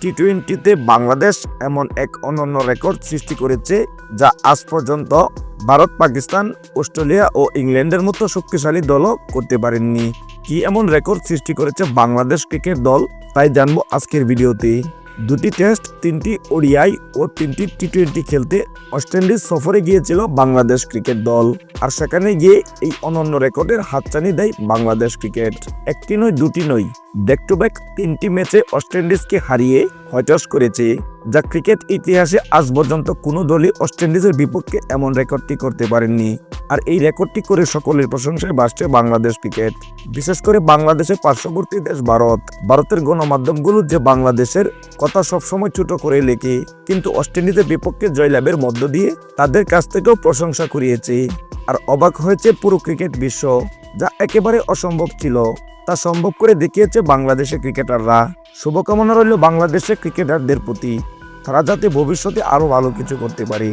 টি টোয়েন্টিতে বাংলাদেশ এমন এক অনন্য রেকর্ড সৃষ্টি করেছে যা আজ পর্যন্ত ভারত, পাকিস্তান, অস্ট্রেলিয়া ও ইংল্যান্ডের মতো শক্তিশালী দলও করতে পারেননি। কি এমন রেকর্ড সৃষ্টি করেছে বাংলাদেশ ক্রিকেট দল, তাই জানব আজকের ভিডিওতে। দুটি টেস্ট, তিনটি ওডিআই ও তিনটি টি টোয়েন্টি খেলতে ওয়েস্ট ইন্ডিজ সফরে গিয়েছিল বাংলাদেশ ক্রিকেট দল, আর সেখানে গিয়ে এই অনন্য রেকর্ডের হাতছানি দেয় বাংলাদেশ ক্রিকেট। একটি নয়, দুটি নয়। ব্যাক টু ব্যাক তিনটি ম্যাচে ওয়েস্ট ইন্ডিজকে হারিয়ে হয়টস করেছে। যা ক্রিকেট ইতিহাসে আজ পর্যন্ত কোনো দলই ওয়েস্ট ইন্ডিজের বিপক্ষে এমন রেকর্ডটি করতে পারেননি। আর এই রেকর্ডটি করে সকলের প্রশংসায় বাসছে বাংলাদেশ ক্রিকেট বিশেষ করে বাংলাদেশের পার্শ্ববর্তী দেশ ভারত। ভারতের গণমাধ্যমগুলো যে বাংলাদেশের কথা সবসময় ছোট করে লেখে, কিন্তু ওয়েস্ট ইন্ডিজের বিপক্ষে জয়লাভের মধ্য দিয়ে তাদের কাছ থেকেও প্রশংসা করিয়েছে আর অবাক হয়েছে পুরো ক্রিকেট বিশ্ব, যা একেবারে অসম্ভব ছিল। তা সম্ভব করে দেখিয়েছে বাংলাদেশের ক্রিকেটাররা। শুভকামনা রইল বাংলাদেশের ক্রিকেটারদের প্রতি। তারা যাতে ভবিষ্যতে আরও ভালো কিছু করতে পারে।